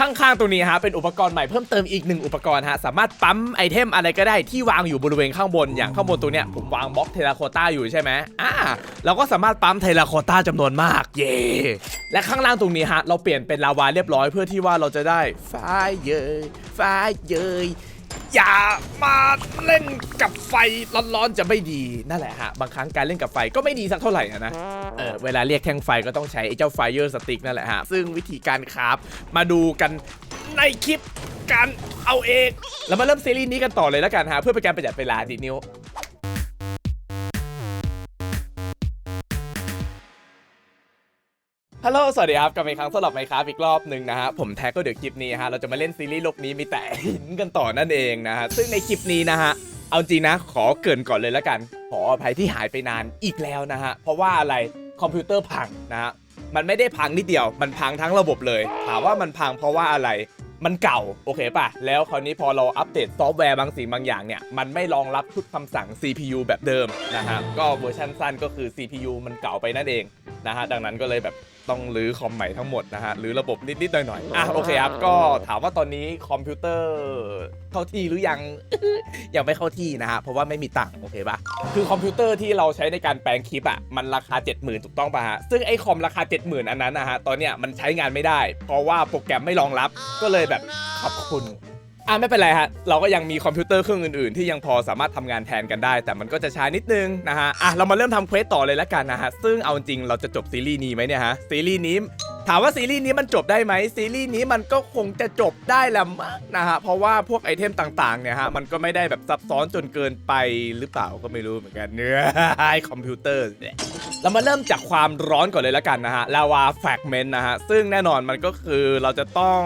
ข้างๆตรงนี้ฮะเป็นอุปกรณ์ใหม่เพิ่มเติมอีกหนึ่งอุปกรณ์ฮะสามารถปั๊มไอเทมอะไรก็ได้ที่วางอยู่บริเวณข้างบนอย่างข้างบนตัวเนี้ยผมวางบล็อกเทราโคต้าอยู่ใช่ไหมอ่าเราก็สามารถปั๊มเทราโคต้าจำนวนมากเย่และข้างล่างตรงนี้ฮะเราเปลี่ยนเป็นลาวาเรียบร้อยเพื่อที่ว่าเราจะได้ไฟเยยไฟเยย อย่ามาเล่นกับไฟร้อนๆจะไม่ดีนั่นแหละฮะบางครั้งการเล่นกับไฟก็ไม่ดีสักเท่าไหร่นะเออเวลาเรียกแท่งไฟก็ต้องใช้ไอ้เจ้าไฟเยอร์สติ๊กนั่นแหละฮะซึ่งวิธีการคราฟมาดูกันในคลิปการเอาเองแล้วมาเริ่มซีรีส์นี้กันต่อเลยแล้วกันฮะเพื่อเป็นการประหยัดเวลาดีนิ้ว ฮัลโหล สวัสดีครับ กลับมาอีกครั้งสำหรับไมค์ครับอีกรอบหนึ่งนะฮะ ผมแท็กก็เดี๋ยวคลิปนี้ฮะ เราจะมาเล่นซีรีส์โลกนี้มีแต่หินกันต่อนั่นเองนะฮะ ซึ่งในคลิปนี้นะฮะ เอาจริงนะ ขอเกรินก่อนเลยแล้วกัน ขออภัยที่หายไปนานอีกแล้วนะฮะ เพราะว่าอะไร คอมพิวเตอร์พังนะฮะ มันไม่ได้พังนิดเดียว มันพังทั้งระบบเลย ถามว่ามันพังเพราะว่าอะไร มันเก่า โอเคป่ะ แล้วคราวนี้พอเราอัปเดตซอฟต์แวร์บางสิ่งบางอย่างเนี่ย มันไม่รองรับชุดคำสั่ง CPU แบบเดิมนะฮะ ก็เวอร์ชันสั้นก็คือ CPU มันเก่าไปนั่นเองนะฮะดังนั้นก็เลยแบบต้องรื้อคอมใหม่ทั้งหมดนะฮะหรือระบบนิดๆหน่อยๆอะโอเคครับก็ถามว่าตอนนี้คอมพิวเตอร์เข้าที่หรือยัง ยังไม่เข้าที่นะฮะเพราะว่าไม่มีตังค์โอเคป่ะคือคอมพิวเตอร์ที่เราใช้ในการแปลงคลิปอะมันราคา 70,000ถูกต้องป่ะฮะซึ่งไอ้คอมราคา 70,000 อันนั้นนะฮะตอนเนี้ยมันใช้งานไม่ได้ เพราะว่าโปรแกรมไม่รองรับก็เลยแบบขอบคุณ อะไม่เป็นไรฮะ เราก็ยังมีคอมพิวเตอร์เครื่องอื่นๆ ที่ยังพอสามารถทำงานแทนกันได้ แต่มันก็จะช้านิดนึงนะฮะ อะเรามาเริ่มทำเควสต่อเลยแล้วกันนะฮะ ซึ่งเอาจริงเราจะจบซีรีส์นี้ไหมเนี่ยฮะ ซีรีส์นี้ ถามว่าซีรีส์นี้มันจบได้ไหมซีรีส์นี้มันก็คงจะจบได้แหละมั้งนะฮะเพราะว่าพวกไอเทมต่างๆเนี่ยฮะมันก็ไม่ได้แบบซับซ้อนจนเกินไปหรือเปล่าก็ไม่รู้เหมือนกันเนื้อคอมพิวเตอร์เนี่ยเรามาเริ่มจากความร้อนก่อนเลยแล้วกันนะฮะลาวาแฟกเมนต์นะฮะซึ่งแน่นอนมันก็คือเราจะต้อง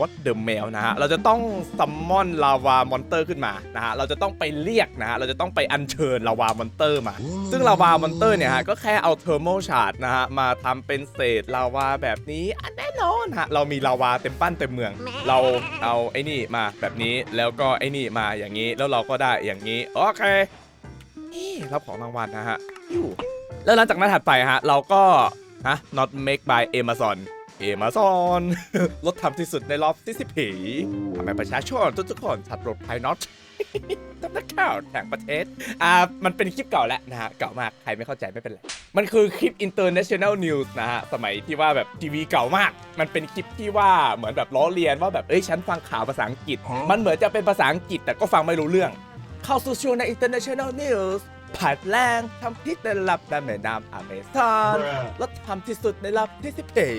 วัดเดอะเมลนะฮะเราจะต้องซัมมอนลาวามอนเตอร์ขึ้นมานะฮะเราจะต้องไปเรียกนะฮะเราจะต้องไปอัญเชิญลาวามอนเตอร์มา ซึ่งลาวามอนเตอร์เนี่ยฮะก็แค่เอาเทอร์โมชาร์ดนะฮะมาทำเป็นเศษลาวาแบบนี้อะแน่นอนฮะเรามีลาวาเต็มปั้นเต็มเมือง เราเอาไอ้นี่มาแบบนี้แล้วก็ไอ้นี่มาอย่างนี้แล้วเราก็ได้อย่างนี้โอเคนี่รับของรางวัลนะฮะอยู่แล้วหลังจากนั้นถัดไปฮะเราก็ฮะ not make by Amazon Amazon ลดทำที่สุดในรอบ40ปีทำให้ประชาชนทุกๆคนถัดรถภาย not ตำนักข่าวแห่งประเทศ อ่า มันเป็นคลิปเก่าแล้วนะฮะ เก่ามาก ใครไม่เข้าใจไม่เป็นไร มันคือคลิป international news นะฮะ สมัยที่ว่าแบบทีวีเก่ามาก มันเป็นคลิปที่ว่าเหมือนแบบล้อเลียนว่าแบบ เอ้ย ฉันฟังข่าวภาษาอังกฤษ มันเหมือนจะเป็นภาษาอังกฤษแต่ก็ฟังไม่รู้เรื่อง เข้าสู่ช่วงใน international news ผัดแรงทำพิษในระดับน้ำแม่น้ำอเมซอนลดทำที่สุดในรอบที่สิบปี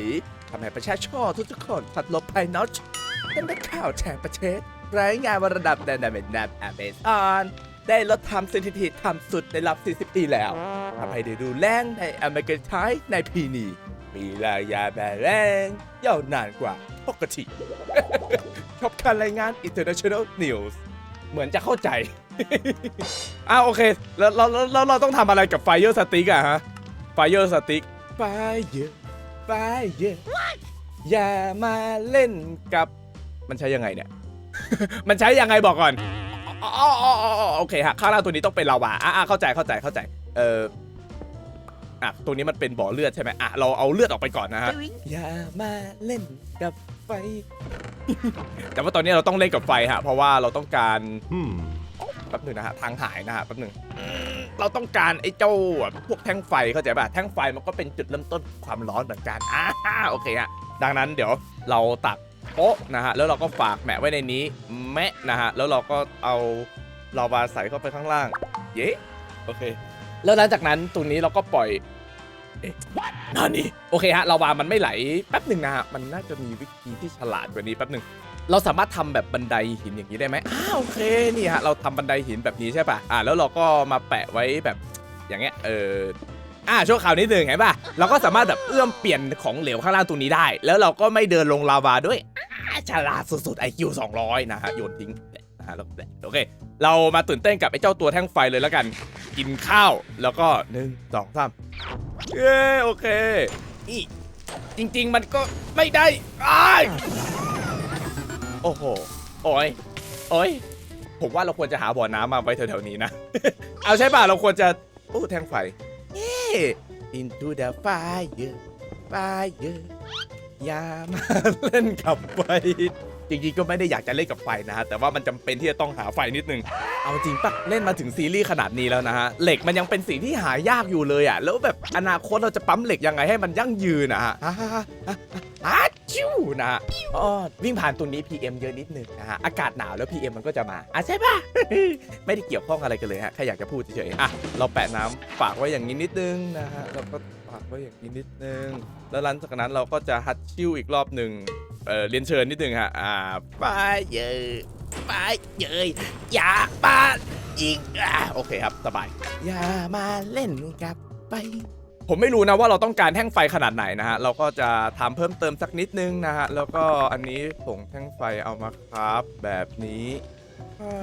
ทำให้ประชาชนทุกๆคนผัดหลบภายนอกเป็นได้ข่าวแทนประเทศ รายงานว่าระดับในน้ำแม่น้ำอเมซอนได้ลดทำสถิติทำสุดในรอบ 40 ปีแล้วทำให้ได้ดูแรงในอเมริกันไทยในปีนี้มีระยะแบบแรงยาวนานกว่าปกติชอบการรายงาน international news เหมือนจะเข้าใจอ้าวโอเค แล้วเราเราเราเราต้องทำอะไรกับ Fire Stick อะฮะ Fire Stick Fire Fire อย่ามาเล่นกับ มันใช้ยังไงเนี่ย มันใช้ยังไงบอกก่อนอ๋ออ๋ออ๋ออ๋อโอเคฮะข้างล่างตัวนี้ต้องเป็นลาวาอะอะเข้าใจเข้าใจเข้าใจ เอออะตัวนี้มันเป็นบ่อเลือดใช่ไหมอะเราเอาเลือดออกไปก่อนนะฮะอย่ามาเล่นกับไฟ แต่ว่าตอนนี้เราต้องเล่นกับไฟฮะเพราะว่าเราต้องการ Hmm. แป๊บหนึงนะฮะทางหายนะฮะแป๊บหนึงอืมเราต้องการไอ้เจ้าแบบพวกแท่งไฟเข้าใจป่ะแท่งไฟมันก็เป็นจุดเริ่มต้นความร้อนเหมือนกันอ่าโอเคฮะดังนั้นเดี๋ยวเราตัก โป๊ะนะฮะแล้วเราก็ฝากแมะไว้ในนี้แมะนะฮะแล้วเราก็เอาลาวาใส่เข้าไปข้างล่าง เย้โอเค แล้วหลังจากนั้นตรงนี้เราก็ปล่อยเอ๊ะนั่นนี่โอเคฮะลาวามันไม่ไหลแป๊บหนึ่งนะฮะมันน่าจะมีวิธีที่ฉลาดกว่านี้แป๊บหนึ่งเราสามารถทำแบบบันไดหินอย่างนี้ได้ไหมอ้าวโอเคนี่ฮะเราทำบันไดหินแบบนี้ใช่ป่ะอ่าแล้วเราก็มาแปะไว้แบบอย่างเงี้ยเอออ่าช่วงคราวนิดหนึ่งเห็นป่ะเราก็สามารถแบบเอื้อมเปลี่ยนของเหลวข้างล่างตรงนี้ได้ แล้วเราก็ไม่เดินลงลาวาด้วย ฉลาดสุดๆ IQ 200 นะฮะ โยนทิ้งนะฮะแล้วโอเค เรามาตื่นเต้นกับไอ้เจ้าตัวแท่งไฟเลยแล้วกัน กินข้าวแล้วก็หนึ่งสองสามเย้โอเคนี่จริง ๆ มันก็ไม่ได้อ้ายโอ้โห โอ้ยโอ้ยผมว่าเราควรจะหาบ่อน้ำมาไว้แถวๆนี้นะ เอาใช่ป่ะ เราควรจะโอ้แทงไฟ into the fire fire อย่ามาเล่นกับไฟจริงๆก็ไม่ได้อยากจะเล่นกับไฟนะฮะแต่ว่ามันจำเป็นที่จะต้องหาไฟนิดนึง เอาจริงปะเล่นมาถึงซีรีส์ขนาดนี้แล้วนะฮะเหล็กมันยังเป็นสิ่งที่หายากอยู่เลยอะแล้วแบบอนาคตเราจะปั๊มเหล็กยังไงให้มันยั่งยืนนะฮะฮ่าฮ่าฮ่าฮ่าฮ่าชิวนะฮะอ๋อวิ่งผ่านตรงนี้ PM เยอะนิดนึงนะฮะอากาศหนาวแล้ว PM มันก็จะมาอะใช่ปะไม่ได้เกี่ยวข้องอะไรกันเลยฮะแค่อยากจะพูดเฉยๆอะเราแปะน้ำฝากไว้อย่างนี้นิดนึงนะฮะเราก็ ไว้อย่างนี้นิดนึง แล้วหลังจากนั้นเราก็จะฮัตชิวอีกรอบหนึ่งเออเรียนเชิญนิดนึงฮะอ่าไปเยยไปเยยอย่ามายิงอ่าโอเคครับสบายอย่ามาเล่นกับไป ผมไม่รู้นะว่าเราต้องการแท่งไฟขนาดไหนนะฮะ เราก็จะทำเพิ่มเติมสักนิดนึงนะฮะ แล้วก็อันนี้ผงแท่งไฟเอามาครับแบบนี้ใช่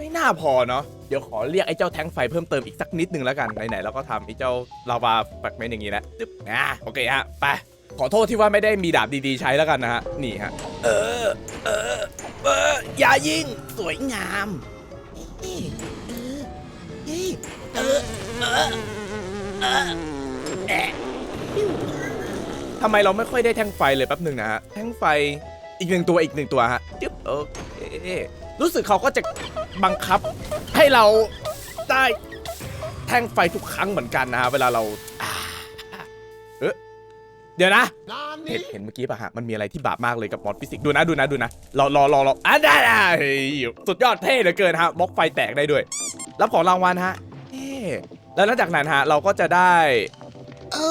ไม่น่าพอเนาะเดี๋ยวขอเรียกไอ้เจ้าแท่งไฟเพิ่มเติมอีกสักนิดนึงแล้วกันไหนๆเราก็ทำไอ้เจ้าลาวาแฟกเมนต์อย่างนี้แล้วตึ๊บอ่าโอเคฮะไปขอโทษที่ว่าไม่ได้มีดาบดีๆใช้แล้วกันนะฮะนี่ฮะเออเออเอออย่ายิงสวยงามเออเออเออเออเออแอะทำไมเราไม่ค่อยได้แท่งไฟเลยแป๊บหนึ่งนะฮะแท่งไฟอีกหนึ่งตัวอีกหนึ่งตัวฮะจึ๊บโอเค รู้สึกเขาก็จะบังคับให้เราได้แท่งไฟทุกครั้งเหมือนกันนะฮะเวลาเราเออเดี๋ยวนะ เห็นเห็นเมื่อกี้ป่ะฮะ มันมีอะไรที่บาปมากเลยกับมอดฟิสิกดูนะดูนะดูนะรอรอรอรออะได้ได้สุดยอดเท่เหลือเกินฮะบล็อกไฟแตกได้ด้วย รับของรางวัลฮะเท่แล้วหลังจากนั้นฮะ เราก็จะได้โอ้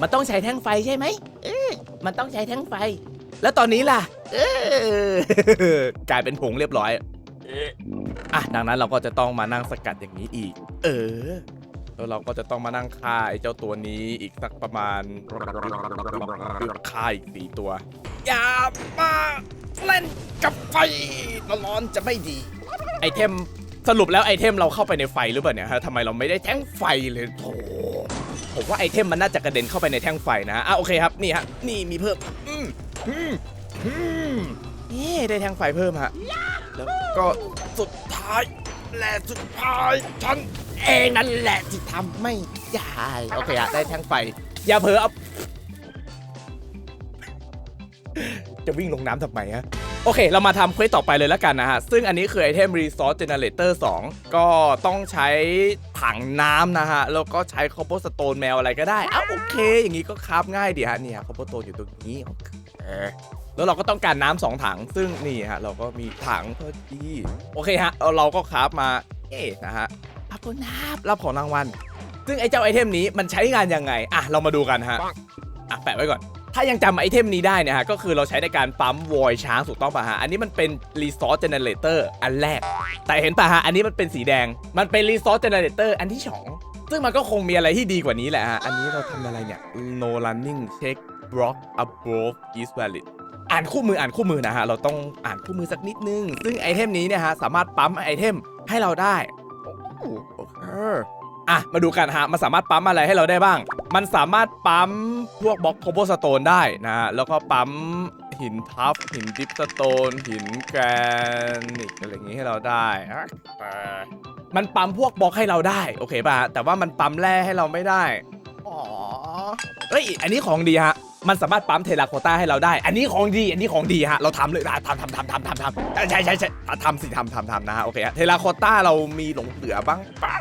มันต้องใช้แท่งไฟใช่ไหมเออมันต้องใช้แท่งไฟ แล้วตอนนี้ล่ะเออกลายเป็นผงเรียบร้อยเอออะดังนั้นเราก็จะต้องมานั่งสกัดอย่างนี้อีก เออ แล้วเราก็จะต้องมานั่งฆ่าไอ้เจ้าตัวนี้อีกสักประมาณฆ่าอีกสี่ตัว อย่ามาเล่นกับไฟร้อนๆจะไม่ดี ไอเทมสรุปแล้วไอเทมเราเข้าไปในไฟหรือเปล่าเนี่ยฮะทำไมเราไม่ได้แท่งไฟเลยโถผมว่าไอเทมมันน่าจะกระเด็นเข้าไปในแท่งไฟนะฮะอะโอเคครับนี่ฮะนี่มีเพิ่ม อืมอืมนี่ได้แท่งไฟเพิ่มฮะ แล้วก็สุดท้าย และสุดท้ายฉันเองนั่นแหละที่ทำไม่ได้ โอเคฮะได้แท่งไฟ อย่าเผลอเอาจะวิ่งลงน้ำทำไมฮะ โอเค เรามาทำเควสต่อไปเลยแล้วกันนะฮะ ซึ่งอันนี้คือไอเทม Resource Generator 2 ก็ต้องใช้ถังน้ำนะฮะ แล้วก็ใช้ Cobblestone แมวอะไรก็ได้อ้าวโอเค อย่างนี้ก็คราฟง่ายดีฮะเนี่ย Cobblestone อยู่ตรงนี้โอเค แล้วเราก็ต้องการน้ำสองถัง ซึ่งนี่ฮะเราก็มีถังพอดีโอเคฮะเราเราก็คราฟมาเอ๊ะนะฮะขอบคุณครับรับของรางวัล ซึ่งไอ้เจ้าไอเทมนี้มันใช้งานยังไง อะ เรามาดูกันฮะ อะ แปะไว้ก่อน ถ้ายังจำไอเทมนี้ได้เนะฮะ ก็คือเราใช้ในการปั๊มวอยช้างถูกต้องป่ะฮะ อันนี้มันเป็น Resource Generator อันแรก แต่เห็นป่ะฮะ อันนี้มันเป็นสีแดง มันเป็น Resource Generator อันที่สองซึ่งมันก็คงมีอะไรที่ดีกว่านี้แหละฮะ อันนี้เราทำอะไรเนี่ย No running check block above is valid อ่านคู่มืออ่านคู่มือนะฮะ เราต้องอ่านคู่มือสักนิดนึง ซึ่งไอเทมนี้เนี่ยฮะ สามารถปั๊มไอเทมให้เราได้โอเคอะ มาดูกันฮะ มันสามารถปั๊มอะไรให้เราได้บ้าง มันสามารถปั๊มพวกบล็อกโคโบสโตนได้นะฮะ แล้วก็ปั๊มหินทับ หินดิฟสโตน หินแกรนิตอะไรอย่างงี้ให้เราได้อะมันปั๊มพวกบล็อกให้เราได้ โอเคป่ะ แต่ว่ามันปั๊มแร่ให้เราไม่ได้ อ๋อ เฮ้ย อันนี้ของดีฮะ มันสามารถปั๊มเทราโคต้าให้เราได้ อันนี้ของดี อันนี้ของดีฮะ เราทำเลยอะทำทำทำทำทำทำใช่ใช่ใช่อะทำสิทำทำทำนะฮะ โอเคฮะ เทราโคต้าเรามีหลงเหลือบ้างปะ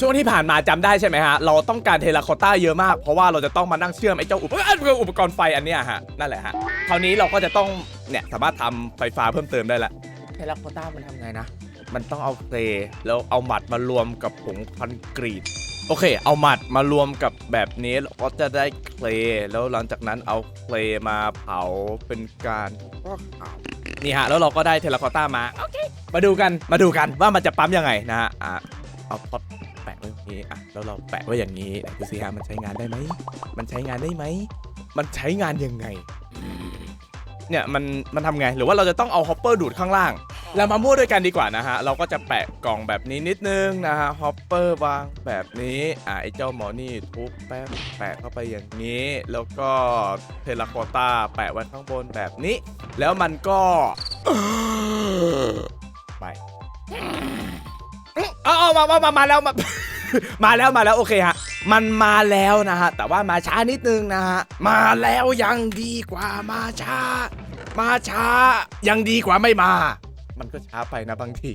ช่วงที่ผ่านมาจำได้ใช่ไหมฮะ เราต้องการเทราโคต้าเยอะมาก เพราะว่าเราจะต้องมานั่งเชื่อมไอ้เจ้าอุปกรณ์อุปกรณ์ไฟอันเนี้ยฮะ นั่นแหละฮะ คราวนี้เราก็จะต้องเนี่ยสามารถทำไฟฟ้าเพิ่มเติมได้ละเทราโคต้ามันทำไงนะ มันต้องเอาเคลย์แล้วเอาหมัดมารวมกับผงคอนกรีต โอเค เอาหมัดมารวมกับแบบนี้แล้วก็จะได้เคลแล้วหลังจากนั้นเอาเคลมาเผาเป็นการนี่ฮะ แล้วเราก็ได้เทราโคต้ามาโอเคมาดูกันมาดูกันว่ามันจะปั๊มยังไงนะฮะอะเอาพอดแปะไว้อย่างนี้อะแล้วเราแปะไว้อย่างนี้ดูสิฮะมันใช้งานได้ไหมมันใช้งานได้ไหมมันใช้งานยังไงเนี่ยมันมันทำไงหรือว่าเราจะต้องเอาฮอปเปอร์ดูดข้างล่าง เรามามั่วด้วยกันดีกว่านะฮะ เราก็จะแปะกล่องแบบนี้นิดนึงนะฮะ ฮอปเปอร์วางแบบนี้ อะไอ้เจ้าหมอนี่ทุบแป๊บแปะเข้าไปอย่างนี้ แล้วก็เทราโคต้าแปะไว้ข้างบนแบบนี้ แล้วมันก็ไปเอาเอมามามามาแล้วมามาแล้วมาแล้วโอเคฮะ มันมาแล้วนะฮะ แต่ว่ามาช้านิดนึงนะฮะ มาแล้วยังดีกว่ามาช้า มาช้ายังดีกว่าไม่มา มันก็ช้าไปนะบางที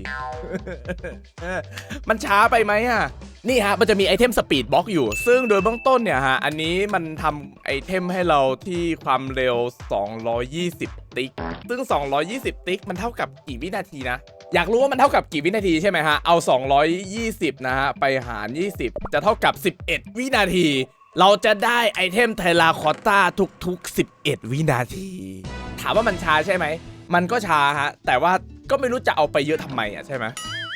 มันช้าไปไหมอะ นี่ฮะ มันจะมีไอเทมสปีดบล็อกอยู่ ซึ่งโดยเบื้องต้นเนี่ยฮะ อันนี้มันทำไอเทมให้เราที่ความเร็ว 220 ติ๊ก ซึ่ง 220 ติ๊ก มันเท่ากับกี่วินาทีนะอยากรู้ว่ามันเท่ากับกี่วินาทีใช่ไหมฮะ เอา 220 นะฮะ ไปหาร 20 จะเท่ากับ 11 วินาที เราจะได้ไอเทมไทลาคอตตาทุก ๆ 11 วินาที ถามว่ามันช้าใช่ไหม มันก็ช้าฮะ แต่ว่า ก็ไม่รู้จะเอาไปเยอะทำไมอะใช่ไหม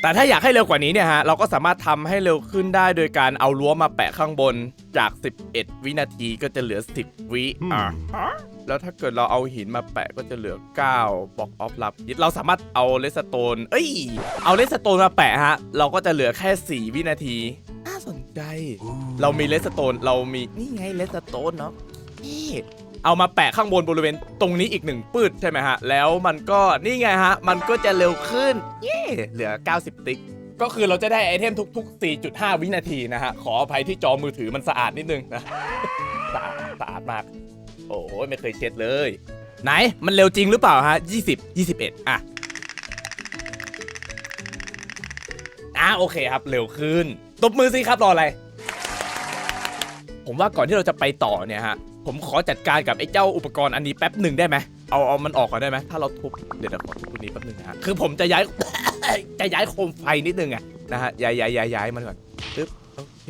แต่ถ้าอยากให้เร็วกว่านี้เนี่ยฮะเราก็สามารถทำให้เร็วขึ้นได้โดยการเอารั้วมาแปะข้างบนจาก 11 วินาทีก็จะเหลือ 10 วิอะแล้วถ้าเกิดเราเอาหินมาแปะก็จะเหลือ9บล็อกออฟลับเราสามารถเอาเลสโตน เอ้ย เอาเลสโตนมาแปะฮะ เราก็จะเหลือแค่ 4 วินาทีน่าสนใจ เรามีเลสโตน เรามีนี่ไงเลสโตนเนาะนี่ เอามาแปะข้างบนบริเวณตรงนี้อีกหนึ่งปืดใช่ไหมฮะ แล้วมันก็นี่ไงฮะ มันก็จะเร็วขึ้น เย้เหลือ 90 ติ๊ก ก็คือเราจะได้ไอเทมทุก ๆ 4.5 วินาทีนะฮะ ขออภัยที่จอมือถือมันสะอาดนิดนึงนะ สะอาดสะอาดมาก โอ้ยไม่เคยเช็ดเลย ไหนมันเร็วจริงหรือเปล่าฮะ 20 21 อะอะโอเคครับเร็วขึ้น ตบมือสิครับรออะไร ผมว่าก่อนที่เราจะไปต่อเนี่ยฮะ ผมขอจัดการกับไอ้เจ้าอุปกรณ์อันนี้แป๊บหนึ่งได้ไหมเอาเอามันออกก่อนได้ไหมถ้าเราทุบเดี๋ยวเดี๋ยวขอทุบตัวนี้แป๊บหนึ่งนะฮะคือผมจะย้าย จะย้ายโคมไฟนิดนึงอะนะฮะย้ายย้ายย้ายย้ายมันก่อนปึ๊บโอเค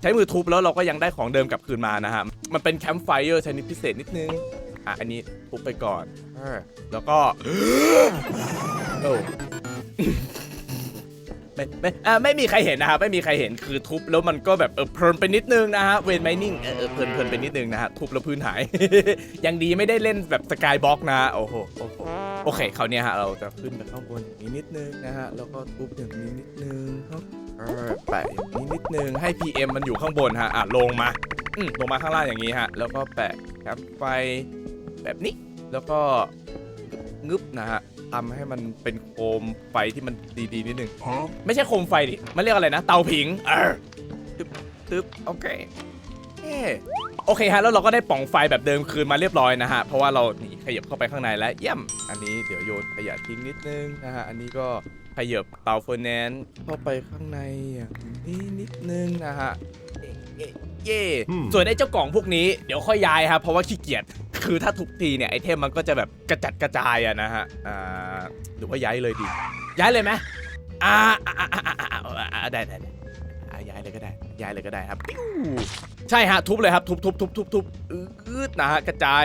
ใช้มือทุบแล้วเราก็ยังได้ของเดิมกลับคืนมานะฮะมันเป็นแคมป์ไฟเออร์ชนิดพิเศษนิดนึงอะอันนี้ทุบไปก่อนเออแล้วก็โอ้ ไม่ไม่อ่าไม่มีใครเห็นนะครับไม่มีใครเห็นคือทุบแล้วมันก็แบบเออเพลินไปนิดนึงนะฮะเวนไมนิ่งเออเพลินเพลินไปนิดนึงนะฮะทุบแล้วพื้นหาย ยังดีไม่ได้เล่นแบบสกายบล็อกนะโอ้โหโอ้โหโอเคคราวนี้ฮะเราจะขึ้นไปข้างบนอย่างนี้นิดนึงนะฮะแล้วก็ทุบอย่างนี้นิดนึงครับแปะอย่างนี้นิดนึงให้ PM มันอยู่ข้างบนฮะอะลงมาอืมลงมาข้างล่างอย่างนี้ฮะแล้วก็แปะแคมไฟแบบนี้แล้วก็งึบนะฮะ ทำให้มันเป็นโคมไฟที่มันดีๆนิดนึงไม่ใช่โคมไฟดิมันเรียกอะไรนะ เตาผิงเออตึ๊บตึ๊บโอเคเอ๊ะโอเคฮะแล้วเราก็ได้ปล่องไฟแบบเดิมคืนมาเรียบร้อยนะฮะเพราะว่าเราหนีขยับเข้าไปข้างในแล้วเยี่ยม อันนี้เดี๋ยวโยนขยะทิ้งนิดนึงนะฮะอันนี้ก็ขยับเตาเฟอร์แนนซ์เข้าไปข้างในอย่างนี้นิดนึงนะฮะเอ๊ะเอ๊ะเย่อืมส่วนไอ้เจ้ากล่องพวกนี้เดี๋ยวค่อยย้ายครับเพราะว่าขี้เกียจ คือถ้าทุกทีเนี่ยไอเทมมันก็จะแบบกระจัดกระจายอะนะฮะอ่าหรือว่าย้ายเลยดี ย้ายเลยไหมอ่าอ่าอ่าอ่าอ่าอ่าอ่าได้ได้ได้อ่าย้ายเลยก็ได้ ย้ายเลยก็ได้ครับปิ้วใช่ฮะทุบเลยครับทุบทุบทุบทุบทุบอืดนะฮะกระจาย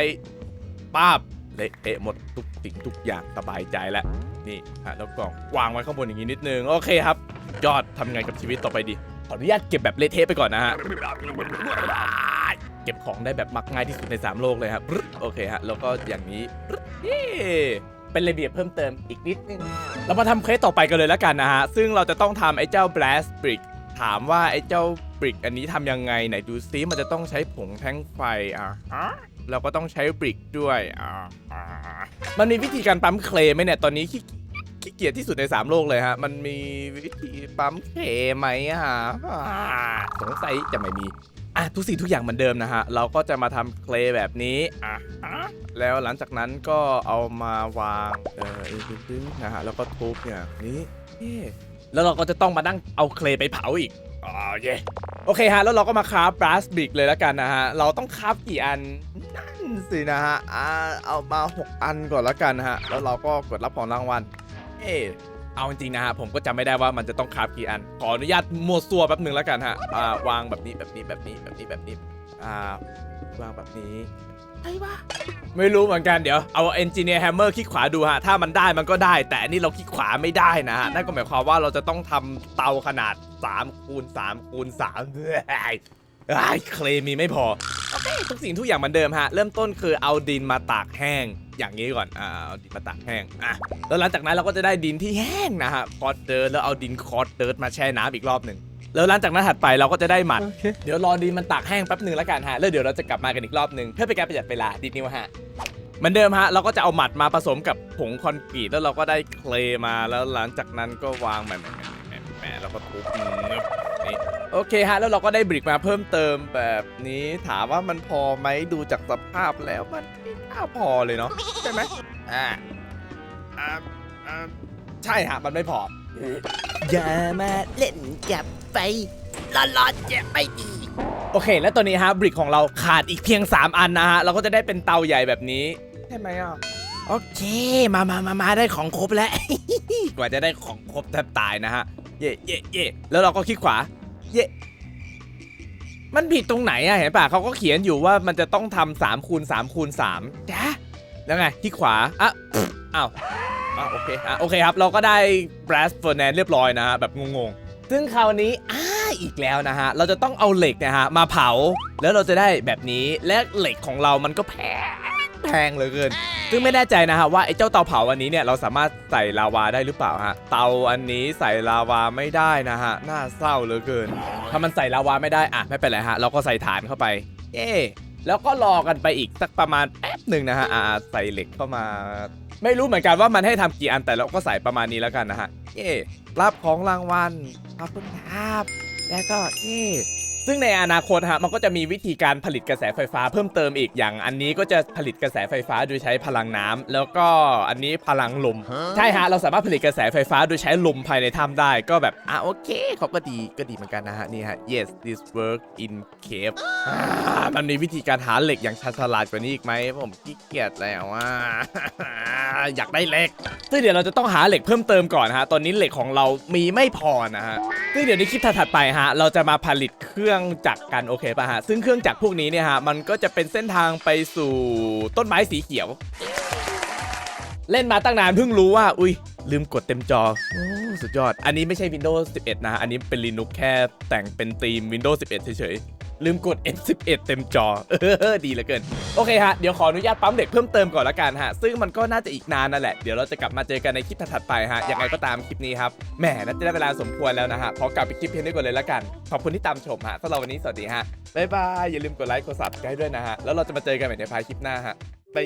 ป้าบเละเทะหมดทุกสิ่งทุกอย่างสบายใจแล้วนี่ฮะแล้วกล่องวางไว้ข้างบนอย่างนี้นิดนึงโอเคครับ ยอดทำไงกับชีวิตต่อไปดีขออนุญาตเก็บแบบเละเทะไปก่อนนะฮะ เก็บของได้แบบมักง่ายที่สุดใน 3 โลกเลยครับโอเคฮะแล้วก็อย่างนี้เป็นระเบียบเพิ่มเติมอีกนิดนึงเรามาทำเควสต่อไปกันเลยแล้วกันนะฮะ ซึ่งเราจะต้องทำไอ้เจ้า blast brick ถามว่าไอ้เจ้า brick อันนี้ทำยังไงไหนดูซิมันจะต้องใช้ผงแท่งไฟอะเราก็ต้องใช้ brick ด้วยอ่ามันมีวิธีการปั๊มเคลไหมเนี่ยตอนนี้ขี้ขี้เกียจที่สุดใน 3 โลกเลยฮะ มันมีวิธีปั๊มเคลไหมฮะสงสัยจะไม่มี อะทุกสิ่งทุกอย่างเหมือนเดิมนะฮะ เราก็จะมาทำเคลแบบนี้อะแล้วหลังจากนั้นก็เอามาวางเออดึงๆนะฮะแล้วก็ทุบอย่างนี้เย้แล้วเราก็จะต้องมานั่งเอาเคลไปเผาอีกอ๋อเย่โอเคฮะ แล้วเราก็มาคราฟบลัสบิกเลยแล้วกันนะฮะ เราต้องคราฟกี่อันนั่นสินะฮะอ่าเอามา 6 อันก่อนแล้วกันนะฮะ แล้วเราก็กดรับของรางวัลเอ๊ เอาจริงๆนะฮะผมก็จำไม่ได้ว่ามันจะต้องคราฟกี่อัน ขออนุญาตมัวซัวแป๊บหนึ่งแล้วกันฮะอ่าวางแบบนี้แบบนี้แบบนี้แบบนี้แบบนี้อ่าวางแบบนี้ไอ้วะไม่รู้เหมือนกันเดี๋ยวเอาเอนจิเนียร์แฮมเมอร์คลิกขวาดูฮะ ถ้ามันได้มันก็ได้ แต่อันนี้เราคลิกขวาไม่ได้นะฮะ นั่นก็หมายความว่าเราจะต้องทำเตาขนาด3คูณ3คูณ3เฮ้ยไอ้เคลมมีไม่พอโอเคทุกสิ่งทุกอย่างเหมือนเดิมฮะ เริ่มต้นคือเอาดินมาตากแห้ง อย่างนี้ก่อนอ่าเอาดินมาตากแห้งอะแล้วหลังจากนั้นเราก็จะได้ดินที่แห้งนะฮะคอร์สเดิร์ดแล้วเอาดินคอร์สเดิร์ดมาแช่น้ำอีกรอบหนึ่งแล้วหลังจากนั้นถัดไปเราก็จะได้หมัดเดี๋ยวรอดินมันตากแห้งแป๊บหนึ่งแล้วกันฮะ แล้วเดี๋ยวเราจะกลับมากันอีกรอบหนึ่งเพื่อเป็นการประหยัดเวลาดิดนิ้วฮะ เหมือนเดิมฮะ เราก็จะเอาหมัดมาผสมกับผงคอนกรีตแล้วเราก็ได้เคลมาแล้วหลังจากนั้นก็วางแบบแหมแหมแหมแหมแล้วก็ทุบงึบ นี่โอเคฮะแล้วเราก็ได้บริกมาเพิ่มเติมแบบนี้ถามว่ามันพอไหมดูจากสภาพแล้วมันไม่น่าพอเลยเนาะใช่ไหมอ่าอ่าอ่าใช่ฮะมันไม่พอ อย่ามาเล่นกับไฟร้อนๆจะไม่ดี โอเค แล้วตอนนี้ฮะบริกของเราขาดอีกเพียง 3 อันนะฮะเราก็จะได้เป็นเตาใหญ่แบบนี้ใช่ไหมอะโอเค มามามามาได้ของครบแล้ว กว่าจะได้ของครบแทบตายนะฮะ เย่เย่เย่แล้วเราก็คลิกขวา เย่มันผิดตรงไหนอะเห็นป่ะเขาก็เขียนอยู่ว่ามันจะต้องทำสามคูณสามคูณสามจ้ะแล้วไงที่ขวาอะอ้าวอะโอเคอะโอเคครับ เราก็ได้ brass furnace เรียบร้อยนะฮะแบบงงๆ ซึ่งคราวนี้อ้าอีกแล้วนะฮะ เราจะต้องเอาเหล็กเนะฮะมาเผา แล้วเราจะได้แบบนี้และเหล็กของเรามันก็แพง แพงเหลือเกิน ซึ่งไม่แน่ใจนะฮะว่าไอ้เจ้าเตาเผาอันนี้เนี่ยเราสามารถใส่ลาวาได้หรือเปล่าฮะ เตาอันนี้ใส่ลาวาไม่ได้นะฮะ น่าเศร้าเหลือเกิน ถ้ามันใส่ลาวาไม่ได้อะไม่เป็นไรฮะ เราก็ใส่ฐานเข้าไป เอ๊แล้วก็รอกันไปอีกสักประมาณแป๊บหนึ่งนะฮะ อ่าใส่เหล็กเข้ามา ไม่รู้เหมือนกันว่ามันให้ทำกี่อันแต่เราก็ใส่ประมาณนี้แล้วกันนะฮะ เอ๊รับของรางวัลขอบคุณครับ แล้วก็เอ๊ ซึ่งในอนาคตฮะมันก็จะมีวิธีการผลิตกระแสไฟฟ้าเพิ่มเติมอีกอย่าง อันนี้ก็จะผลิตกระแสไฟฟ้าโดยใช้พลังน้ำแล้วก็อันนี้พลังลมใช่ฮะเราสามารถผลิตกระแสไฟฟ้าโดยใช้ลมภายในถ้ำได้ก็แบบอะโอเคเขาก็ดีก็ดีเหมือนกันนะฮะนี่ฮะ yes this work in cave อ่ามันมีวิธีการหาเหล็กอย่างชาญฉลาดกว่านี้อีกไหมผมขี้เกียจแล้วว่าอยากได้เหล็กซึ่งเดี๋ยวเราจะต้องหาเหล็กเพิ่มเติมก่อนฮะตอนนี้เหล็กของเรามีไม่พอนะฮะ ซึ่งเดี๋ยวในคลิปถัดๆไปฮะเราจะมาผลิตเครื่องจักรกันโอเคป่ะฮะซึ่งเครื่องจักรพวกนี้เนี่ยฮะมันก็จะเป็นเส้นทางไปสู่ต้นไม้สีเขียว เล่นมาตั้งนานเพิ่งรู้ว่า อุ้ยลืมกดเต็มจอโอ้สุดยอด อันนี้ไม่ใช่ Windows 11 นะฮะอันนี้เป็น Linux แค่แต่งเป็นธีม Windows 11 เฉย ลืมกด F11 เต็มจอ เออ ดีเหลือเกิน โอเคฮะ เดี๋ยวขออนุญาตปั๊มเด็กเพิ่มเติมก่อนละกันฮะ ซึ่งมันก็น่าจะอีกนานนั่นแหละ เดี๋ยวเราจะกลับมาเจอกันในคลิปถัดๆไปฮะ ยังไงก็ตามคลิปนี้ครับ แหมน่าจะได้เวลาสมควรแล้วนะฮะขอกลับไปคลิปเพียงนี้ก่อนเลยละกัน ขอบคุณที่ตามชมฮะสำหรับวันนี้สวัสดีฮะ บ๊ายบาย อย่าลืมกดไลค์กด subscribe ด้วยนะฮะ แล้วเราจะมาเจอกันใหม่ในพายคลิปหน้าฮะบาย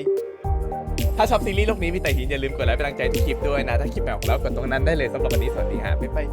ถ้าชอบซีรีส์โลกนี้มีแต่หินอย่าลืมกดไลค์เป็นกำลังใจที่คลิปด้วยนะ ถ้าคลิปแบบของเรากดตรงนั้นได้เลยสำหรับวันนี้สวัสดีฮะบ๊ายบาย